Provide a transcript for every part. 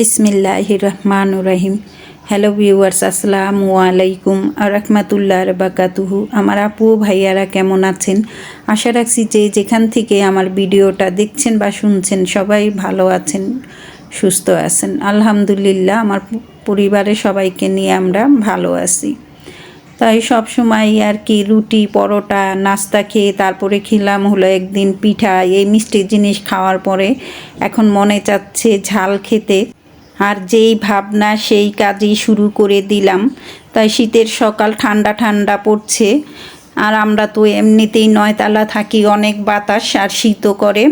বিসমিল্লাহ রহমান রহিম hello viewers, আসসালামু আলাইকুম রহমাতুল্লাহ বাকাতুহু আমার আপু ভাইয়ারা কেমন আছেন? আশা রাখছি যে যেখান থেকে আমার ভিডিওটা দেখছেন বা শুনছেন সবাই ভালো আছেন, সুস্থ আছেন। আলহামদুলিল্লাহ, আমার পরিবারের সবাইকে নিয়ে আমরা ভালো আছি। তাই সব সময় আর কি রুটি, পরোটা, নাস্তা খেয়ে তারপরে খেলাম হলো একদিন পিঠা, এই মিষ্টি জিনিস খাওয়ার পরে এখন মনে চাচ্ছে ঝাল খেতে। আর যেই ভাবনা, সেই কাজই শুরু করে দিলাম। তাই শীতের সকাল ঠান্ডা ঠান্ডা পড়ছে। আর আমরা তো এমনিতেই নয়তালা থাকি, অনেক বাতাস আর শীতও করে।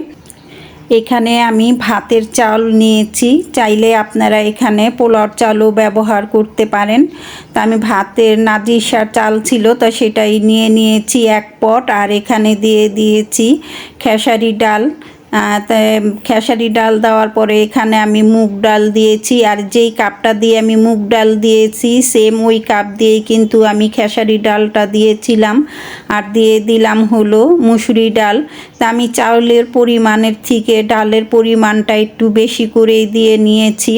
এখানে আমি ভাতের চাল নিয়েছি। চাইলে আপনারা এখানে পোলার চালও ব্যবহার করতে পারেন। তা আমি ভাতের নাজিসার চাল ছিল, তা সেটাই নিয়ে নিয়েছি এক পট। আর এখানে দিয়ে দিয়েছি খেসারি ডাল। খেসারি ডাল দেওয়ার পরে এখানে আমি মুগ ডাল দিয়েছি, আর যেই কাপটা দিয়ে আমি মুগ ডাল দিয়েছি সেম ওই কাপ দিয়েই কিন্তু আমি খেসারি ডালটা দিয়েছিলাম। আর দিয়ে দিলাম হলো মুসুরি ডাল। তা আমি চাউলের পরিমাণের থেকে ডালের পরিমাণটা একটু বেশি করেই দিয়ে নিয়েছি।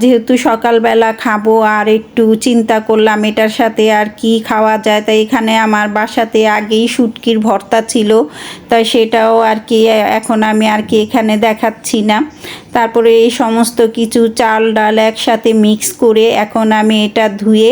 যেহেতু সকালবেলা খাব আর একটু চিন্তা করলাম এটার সাথে আর কি খাওয়া যায়, তাই এখানে আমার বাসাতে আগেই শুটকির ভর্তা ছিল, তাই সেটাও আর কি এখন আমি আর কি এখানে দেখাচ্ছি না। তারপরে এই সমস্ত কিছু চাল ডাল একসাথে মিক্স করে এখন আমি এটা ধুয়ে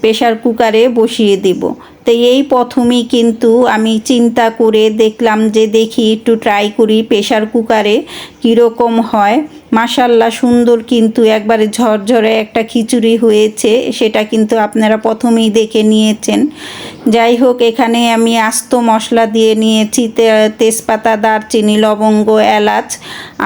প্রেশার কুকারে বসিয়ে দেব। তো এই প্রথমেই কিন্তু আমি চিন্তা করে দেখলাম যে দেখি একটু ট্রাই করি প্রেশার কুকারে কীরকম হয়। মাসাল্লাহ সুন্দর কিন্তু একবারে ঝরঝরে একটা খিচুড়ি হয়েছে, সেটা কিন্তু আপনারা প্রথমেই দেখে নিয়েছেন। যাই হোক, এখানে আমি আস্ত মশলা দিয়ে নিয়েছি তেজপাতা, দারচিনি, লবঙ্গ, এলাচ,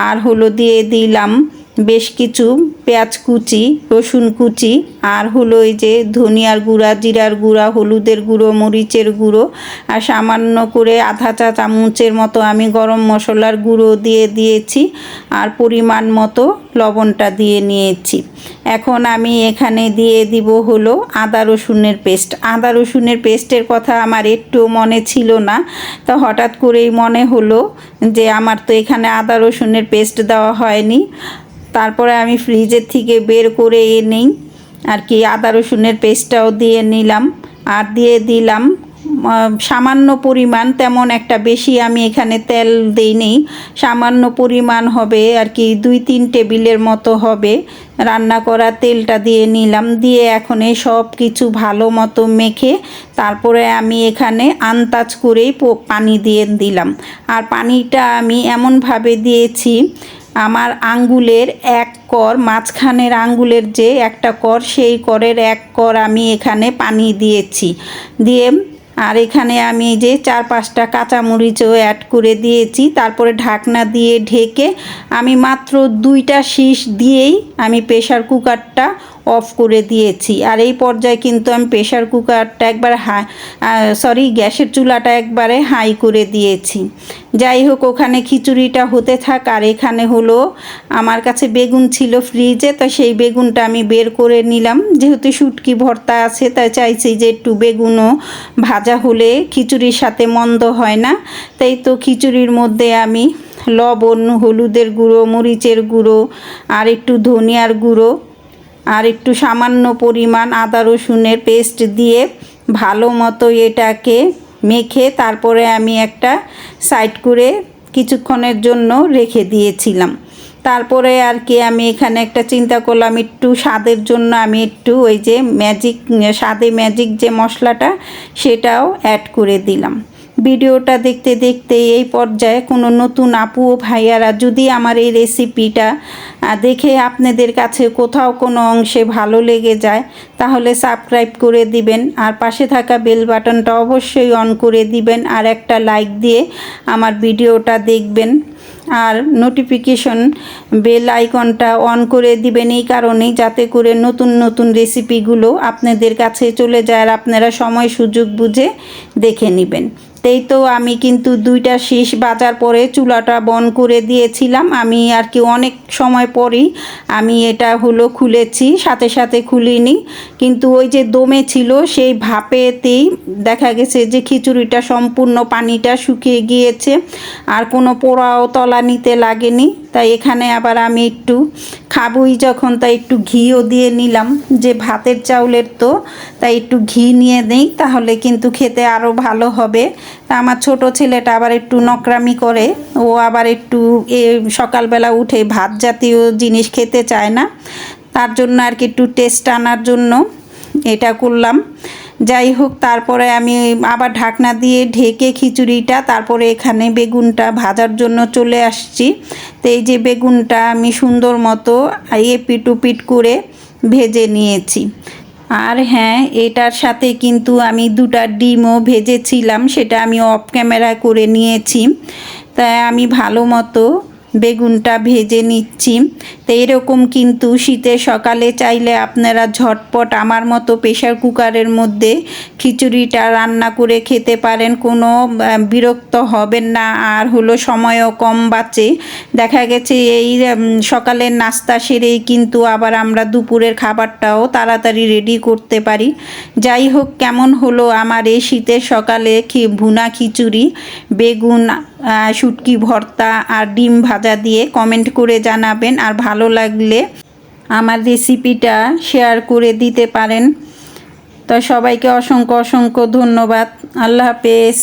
আর হলো দিয়ে দিলাম বেশ কিছু পেঁয়াজ কুচি, রসুন কুচি, আর হলো এই যে ধনিয়ার গুঁড়া, জিরার গুঁড়া, হলুদের গুঁড়ো, মরিচের গুঁড়ো, আর সামান্য করে আধা চা চামচের মতো আমি গরম মশলার গুঁড়ো দিয়ে দিয়েছি, আর পরিমাণ মতো লবণটা দিয়ে নিয়েছি। এখন আমি এখানে দিয়ে দিব হলো আদা রসুনের পেস্ট। আদা রসুনের পেস্টের কথা আমার একটু মনে ছিল না, তা হঠাৎ করেই মনে হলো যে আমার তো এখানে আদা রসুনের পেস্ট দেওয়া হয়নি। তারপরে আমি ফ্রিজের থেকে বের করে এনেই আর কি আদা রসুনের পেস্টটাও দিয়ে নিলাম। আর দিয়ে দিলাম সামান্য পরিমাণ, তেমন একটা বেশি আমি এখানে তেল দেই নেই সামান্য পরিমাণ হবে, আর কি দুই তিন টেবিলের মতো হবে। রান্না করা তেলটা দিয়ে নিলাম, দিয়ে এখন এই সব কিছু ভালো মতো মেখে তারপরে আমি এখানে আন্তাজ করেই পানি দিয়ে দিলাম। আর পানিটা আমি এমনভাবে দিয়েছি আমার আঙ্গুলের এক কর, মাঝখানের আঙ্গুলের যে একটা কর, সেই করের এক কর আমি এখানে পানি দিয়েছি। দিয়ে আর এখানে আমি যে চার পাঁচটা কাঁচামরিচও অ্যাড করে দিয়েছি। তারপরে ঢাকনা দিয়ে ঢেকে আমি মাত্র দুইটা শীষ দিয়েই আমি প্রেশার কুকারটা অফ করে দিয়েছি। আর এই পর্যায়ে কিন্তু আমি প্রেশার কুকারটা একবার হাই সরি গ্যাসের চুলাটা একবারে হাই করে দিয়েছি। যাই হোক, ওখানে খিচুড়িটা হতে থাক। আর এখানে হলো, আমার কাছে বেগুন ছিল ফ্রিজে তো সেই বেগুনটা আমি বের করে নিলাম। যেহেতু শুটকি ভর্তা আছে, তাই চাইছি যে একটু বেগুনও ভাজা হলে খিচুড়ির সাথে মন্দ হয় না। তাই তো খিচুড়ির মধ্যে আমি লবণ, হলুদের গুঁড়ো, মরিচের গুঁড়ো, আর একটু ধনিয়ার গুঁড়ো আর একটু সামান্য পরিমাণ আদা রসুনের পেস্ট দিয়ে ভালো মতো এটাকে মেখে তারপরে আমি একটা সাইড করে কিছুক্ষণের জন্য রেখে দিয়েছিলাম। তারপরে আর কি আমি এখানে একটা চিন্তা করলাম, একটু স্বাদের জন্য আমি একটু ওই যে ম্যাজিক স্বাদে ম্যাজিক যে মশলাটা, সেটাও অ্যাড করে দিলাম। ভিডিওটা দেখতে দেখতে এই পর্যায়ে কোনো নতুন আপু ও ভাইয়ারা যদি আমার এই রেসিপিটা দেখে আপনাদের কাছে কোথাও কোনো অংশে ভালো লেগে যায়, তাহলে সাবস্ক্রাইব করে দিবেন। আর পাশে থাকা বেল বাটনটা অবশ্যই অন করে দিবেন আর একটা লাইক দিয়ে আমার ভিডিওটা দেখবেন। আর নোটিফিকেশন বেল আইকনটা অন করে দিবেন এই কারণেই যাতে করে নতুন নতুন রেসিপিগুলো আপনাদের কাছে চলে যায় আর আপনারা সময় সুযোগ বুঝে দেখে নেবেন। তেই তো আমি কিন্তু দুইটা শীষ বাজার পরে চুলাটা বন করে দিয়েছিলাম। আমি আর কি অনেক সময় পরেই আমি এটা হলো খুলেছি, সাথে সাথে খুলিনি। কিন্তু ওই যে দমে ছিল সেই ভাপেতেই দেখা গেছে যে খিচুড়িটা সম্পূর্ণ পানিটা শুকিয়ে গিয়েছে, আর কোনো পোড়াও তলা নিতে লাগেনি। তাই এখানে আবার আমি একটু খাবই যখন, তাই একটু ঘিও দিয়ে নিলাম। যে ভাতের চাউলের তো, তাই একটু ঘি নিয়ে নেই, তাহলে কিন্তু খেতে আরও ভালো হবে। তা আমার ছোট ছেলেটা আবার একটু নকরামি করে, ও আবার একটু এ সকালবেলা উঠে ভাত জাতীয় জিনিস খেতে চায় না। তার জন্য আর কি একটু টেস্ট আনার জন্য এটা করলাম। যাই হোক, তারপরে আমি আবার ঢাকনা দিয়ে ঢেকে খিচুড়িটা, তারপরে এখানে বেগুনটা ভাজার জন্য চলে আসছি। তো এই যে বেগুনটা আমি সুন্দর মতো এপিট উপিট করে ভেজে নিয়েছি। আর হ্যাঁ এটার সাথে কিন্তু আমি দুটা ডিমও ভেজেছিলাম, সেটা আমি অফ ক্যামেরা করে নিয়েছি। তাই আমি ভালো মতো বেগুনটা ভেজে নিচ্ছি। তো এরকম কিন্তু শীতের সকালে চাইলে আপনারা ঝটপট আমার মতো প্রেশার কুকারের মধ্যে খিচুড়িটা রান্না করে খেতে পারেন। কোনো বিরক্ত হবেন না। আর হলো সময়ও কম বাঁচে। দেখা গেছে এই সকালের নাস্তা সেরেই কিন্তু আবার আমরা দুপুরের খাবারটাও তাড়াতাড়ি রেডি করতে পারি। যাই হোক, কেমন হলো আমার এই শীতের সকালে ভুনা খিচুড়ি, বেগুন শুটকি, ভর্তা আর ডিম ভাজা দিয়ে কমেন্ট করে জানাবেন আর ভালো লাগলে আমার রেসিপিটা শেয়ার করে দিতে পারেন। তো সবাইকে অসংখ্য অসংখ্য ধন্যবাদ। আল্লাহ হাফেজ।